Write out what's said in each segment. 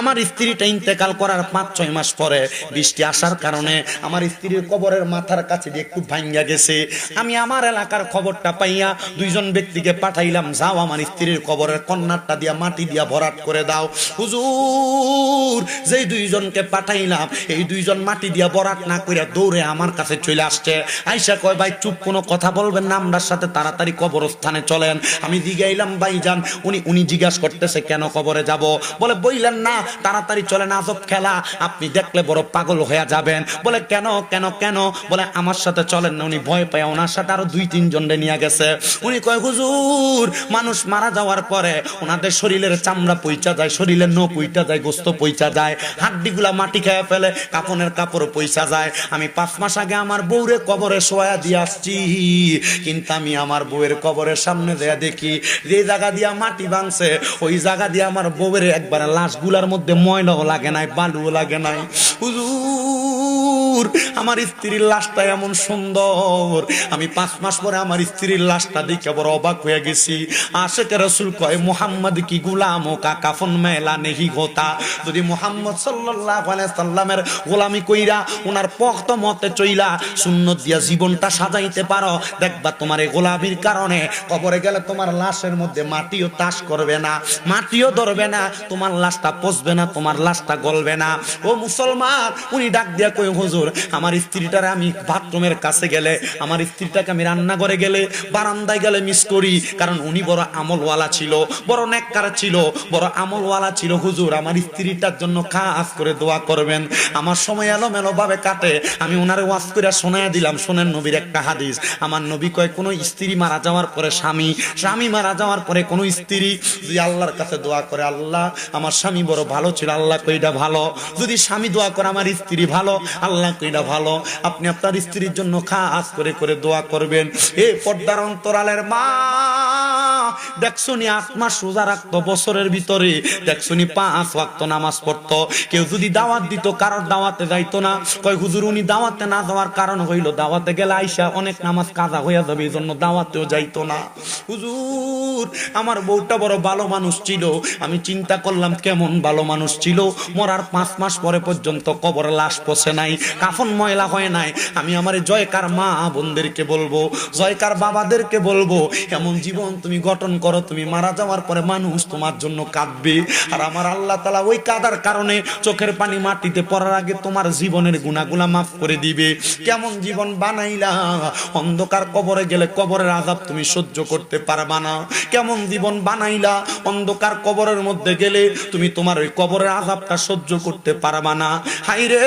আমার স্ত্রীটা ইন্তেকাল করার পাঁচ, ছয় মাস পরে বৃষ্টি আসার কারণে আমার স্ত্রীর কবরের মাথার কাছে দিয়ে একটু ভাঙ্গা গেছে। আমি আমার এলাকার খবরটা পাইয়া দুইজন ব্যক্তিকে পাঠাইলাম, যাও আমার স্ত্রীর কবরের কন্যাটা দিয়া, মাটি দিয়া ভরাট করে দাও। হুজুর, যেই দুইজনকে পাঠাইলাম, এই দুইজন মাটি দিয়া ভরাট না কইরা দৌড়ে আমার কাছে চলে আসছে। আইসা কয়, ভাই, চুপ, কোনো কথা বলবেন না, আমরার সাথে তাড়াতাড়ি কবরস্থানে চলেন। আমি জিগাইলাম ভাই যান উনি উনি জিজ্ঞাসা করতেছে, কেন কবরে যাব? বলে, বইলেন না তাড়াতাড়ি চলেন আজব খেলা। আপনি দেখলে বড় পাগল হয়ে যাবেন। বলে, কেন কেন কেন? বলে, আমার সাথে চলেন না। উনি ভয় পায় ওনার সাথে আরও দুই তিনজন নিয়ে গেছে। উনি কয়, হুজুর, মানুষ মারা যাওয়ার পরে ওনাদের শরীরের চামড়া পইচা যায়, শরীরের নো পইটা যায়, গোস্ত পইচা যায়, হাড্ডিগুলা মাটি খেয়ে ফেলে কাপনের কাপড় পয়সা যায়। আমি পাঁচ মাস আগে আমার বউরে কবরে শোয়া দিয়ে আসছি, কিন্তু আমি আমার বউয়ের কবরের সামনে দেয়া দেখি, যে জায়গা দিয়া মাটি ভাঙছে, ওই জায়গা দিয়ে আমার বউয়ের একবার লাশগুলার মধ্যে ময়লাও লাগে নাই বালুও লাগে নাই। হুজুর আমার স্ত্রীর লাশটা এমন সুন্দর। আমি পাঁচ মাস পরে আমার স্ত্রীর লাশটা দেখে বড় অবাক হয়ে গেছি। আশেকে রসুল কয়, মোহাম্মদ কি গুলাম ও কা কাফন মেলা নেহি গোতা। যদি মোহাম্মদ সাল্লাহ সাল্লামের গোলামি কইরা ওনার পক্ত মতে চইলা সুন্নত দিয়া জীবনটা সাজাইতে পারো, দেখবা তোমার এই গোলামির কারণে কবরে গেলে তোমার লাশের মধ্যে মাটিও তাস করবে না, মাটিও ধরবে না, তোমার লাশটা পচবে না, তোমার লাশটা গলবে না। ও মুসলমান, উনি ডাক দিয়া কই হুজুর আমার স্ত্রীটারে আমি বাথরুমের কাছে গেলে, আমার স্ত্রীটাকে আমি রান্না করে গেলে, বারান্দায় গেলে মিস করি। কারণ উনি বড় আমলওয়ালা ছিল, বড় নেককার ছিল, বড় আমলওয়ালা ছিল। হুজুর, আমার স্ত্রীটার জন্য খাস করে দোয়া করবেন। আমার সময় এলো ভাবে কাটে। আমি ওনারে ওয়াজ করে শোনায় দিলাম। শোনেন নবীর একটা হাদিস। আমার নবী কয়, কোনো স্ত্রী মারা যাওয়ার পরে স্বামী স্বামী মারা যাওয়ার পরে কোনো স্ত্রী যদি আল্লাহর কাছে দোয়া করে, আল্লাহ আমার স্বামী বড় ভালো ছিল, আল্লাহ কইটা ভালো। যদি স্বামী দোয়া করে, আমার স্ত্রী ভালো, আল্লাহ কইটা ভালো। আপনি আপনার স্ত্রীর জন্য খাস করে করে দোয়া করবেন। এ পর্দার অন্তরালের মা। দেখছনি সোজা রাখতো বছরের ভিতরে, দেখছনি পাঁচ ওয়াক্ত নামাজ পড়তো। কেউ যদি দাওয়াত দিত, কারোর দাওয়াতে যাইতো না। কয়, হুজুর, উনি দাওয়াতে না যাওয়ার কারণ দাওয়াতে গেলে আইসা অনেক নামাজ কাজা হইয়া যাবে এই জন্য দাওয়াতেও যাইতো না। হুজুর, আমার বউটা বড় ভালো মানুষ ছিল। আমি চিন্তা করলাম, কেমন ভালো মানুষ ছিল? মরার পাঁচ মাস পরে পর্যন্ত কবরে লাশ পচে নাই, কাফন ময়লা হয় নাই। আমি আমার জয়কার মা বোনদেরকে বলব, জয়কার বাবাদেরকে বলব, এমন জীবন তুমি গঠন করো, তুমি মারা যাওয়ার পরে মানুষ তোমার জন্য কাঁদবে। আর আমার আল্লাহ তালা ওই কাদার কারণে চোখের পানি মাটিতে পড়ার আগে তোমার জীবনের গুণাগুলা মাফ করে দিবে। কেমন জীবন বানাইলা? অন্ধকার কবরে গেলে কবরের আজাব তুমি সহ্য করতে পারবা না। কেমন জীবন বানাইলা? অন্ধকার কবরের মধ্যে গেলে তুমি তোমার ওই কবরের আজাবটা সহ্য করতে পারবা না। হাইরে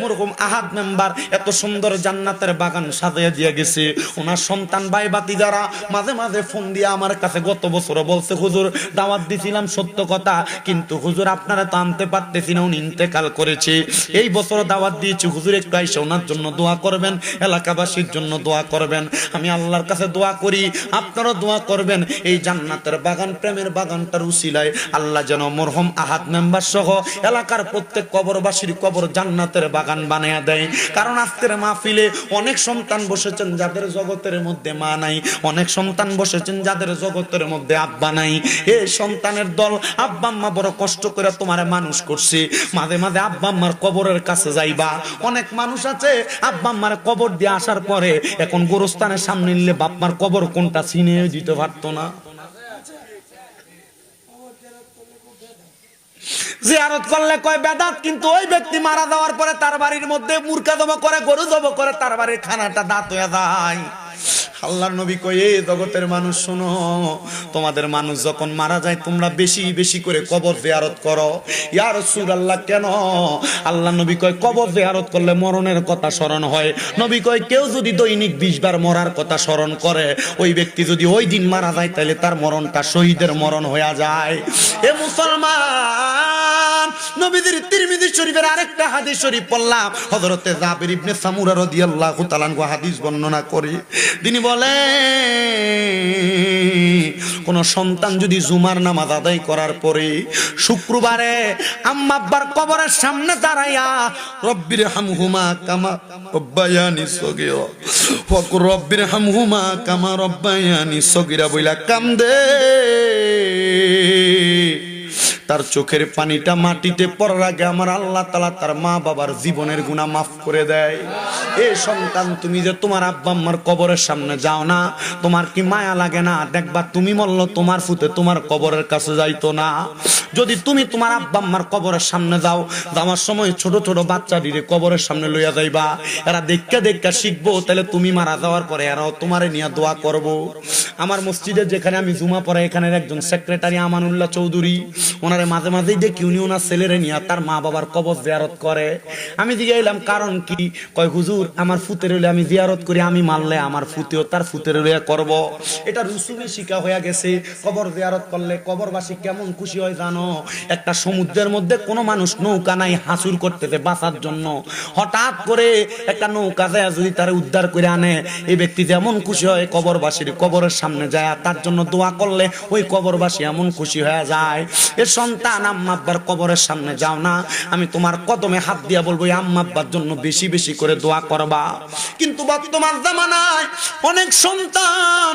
মরকম আহাদ মেম্বার, এত সুন্দর জান্নাতের বাগান সাজিয়ে দিয়ে গেছে। ওনার সন্তান ভাই বাতি যারা মাঝে মাঝে ফোন দিয়ে আমার কাছে গত বছর বলছে, হুজুর, দাওয়াত দিছিলাম সত্য কথা, কিন্তু হুজুর আপনারা তো আনতে পারতেছি না, উনি ইন্তেকাল করেছে। এই বছর দাওয়াত দিয়েছি, হুজুর একটু আইসা ওনার জন্য দোয়া করবেন, এলাকাবাসীর জন্য দোয়া করবেন। আমি আল্লাহর কাছে দোয়া করি, আপনারাও দোয়া করবেন। এই জান্নাতের বাগান, প্রেমের বাগানটার উসিলায় আল্লাহ যেন মরহম আহাত মেম্বার সহ এলাকার প্রত্যেক কবরবাসীর কবর জান্নাতের বাগান বানায়া দেয়। কারণ আজকের মাহফিলে অনেক সন্তান বসেছেন যাদের জগতের মধ্যে মা নাই। অনেক সন্তান বসেছেন যাদের জগতের মধ্যে আব্বা নাই। এ সন্তানের দল, আব্বা আম্মা বড় কষ্ট করে তোমার মানুষ করছে। মাঝে মাঝে আব্বা আম্মার কবরের কাছে যাইবা। অনেক মানুষ আছে, আব্বা আম্মার কবর দিয়ে আসার পরে এখন গোরস্থানের সামনে নিলে বাপমার কবর কোনটা চিনে দিতে পারতো না। জিয়ারত করলে কয় বেদাত, কিন্তু ওই ব্যক্তি মারা যাওয়ার পরে তার বাড়ির মধ্যে মূর্খা জমা করে, গরু জমা করে, তার বাড়ির খানাটা দাঁত হয়ে যায়। আল্লাহর নবী এ জগতের মানুষ, শোনো, তোমাদের মানুষ যখন মারা যায়, তোমরা বেশি বেশি করে কবর জিয়ারত করো। ইয়া রাসূলুল্লাহ, কেন? আল্লাহ নবী কয়, কবর জিয়ারত করলে মরণের কথা স্মরণ হয়। নবী কয়, কেউ যদি দৈনিক 20 বার মরার কথা স্মরণ করে, ওই ব্যক্তি যদি ওই দিন মারা যায়, তাহলে তার মরণটা শহীদের মরণ হয়ে যায়। এ মুসলমান নবীদের তিরমিজি শরীফের আরেকটা হাদিস শরীফ পড়লাম। হযরতে জাবির ইবনে সামুরা রাদিয়াল্লাহু তাআলা হাদিস বর্ণনা করে। তিনি বলে, কোন সন্তান যদি জুমার নামাজ আদায় করার পরে শুক্রবারে আম্মা আব্বার কবরের সামনে দাঁড়াইয়া, রব্বির হামহুমা কামা রব্বায়ানি সগীরা ফকুর রব্বির হামহুমা কামা রব্বায়ানি সগীরা বইলা কান্দে। তার চোখের পানিটা মাটিতে পড়ার আগে আমার আল্লাহ তালা তার মা বাবার জীবনের গুণা মাফ করে দেয়। এ সন্তান, তুমি যে তোমার আব্বা আম্মার কবরের সামনে যাও না, তোমার কি মায়া লাগে না? দেখবা তুমি মরল, তোমার ফুতে তোমার কবরের কাছে যাইতো না। যদি তুমি তোমার আব্বা আম্মার কবরের সামনে যাও, যাওয়ার সময় ছোট ছোট বাচ্চা দিলে কবরের সামনে লইয়া যাইবা। এরা দেখা দেখা শিখব তাহলে তুমি মারা যাওয়ার পরে এরাও তোমারে নিয়ে দোয়া করব। আমার মসজিদে যেখানে আমি জুমা পড়ে এখানের একজন সেক্রেটারি আমানুল্লাহ চৌধুরী, ওনারে মাঝে মাঝেই দেখি উনি ওনার ছেলেরে নিয়ে তার মা বাবার কবর জিয়ারত করে। আমি দিকে এলাম কারণ কি? কয়, হুজুর, আমার ফুতের হইলে আমি জিয়ারত করি, আমি মানলে আমার ফুতেও তার ফুতের হইয়া করব। এটা রুসুমে শিকা হয়ে গেছে। কবর জিয়ারত করলে কবরবাসী কেমন খুশি হয় জানো? একটা সমুদ্রের মধ্যে কোনো মানুষ নৌকা নাই হাসুর করতেছে বাঁচার জন্য। হঠাৎ করে একটা নৌকা যায়, যদি তার উদ্ধার করে আনে, এই ব্যক্তি যেমন খুশি হয় কবরবাসীর কবরের সামনে যায় তার জন্য দোয়া করলে ওই কবরবাসী এমন খুশি হয়ে যায়। এ সন্তান আম্মাব্বার কবরের সামনে যাও না। আমি তোমার কদমে হাত দিয়া বলব আম্মাব্বার আম্মা জন্য বেশি বেশি করে দোয়া করবা। কিন্তু বর্তমান জামানায় অনেক সন্তান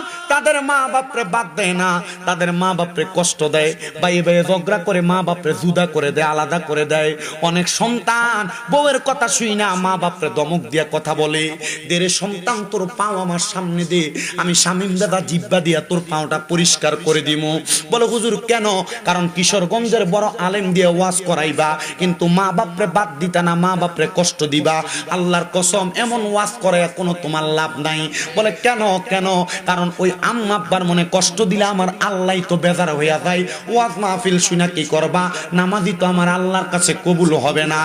তাদের মা বাপরে বাদ দেয় না, তাদের মা বাপরে কষ্ট দেয় বাইয়ে বাইয়ে ঝগড়া করে মা বাপরে জুদা করে দেয়, আলাদা করে দেয়। অনেক সন্তান বউয়ের কথা শুই না, মা বাপরে দমক দিয়া কথা বলে দেরে সন্তান তোর পাও আমার সামনে দে, আমি শামিম দাদা জিব্বা দিয়া তোর পাওটা পরিষ্কার করে দিব বলে, হুজুর, কেন? কারণ কিশোরগঞ্জের বড় আলেম দিয়ে ওয়াজ করাইবা, কিন্তু মা বাপরে বাদ দিতা না, মা বাপরে কষ্ট দিবা। আল্লাহর কসম, এমন ওয়াজ করে কোনো তোমার লাভ নাই। বলে, কেন? কেন? কারণ ওই আম্মা আব্বার মনে কষ্ট দিলে আমার আল্লাহ তো বেজার হইয়া যায়। ওয়াজ মাহফিল শুনা কি করবা? নামাজি তো আমার আল্লাহর কাছে কবুল হবে না।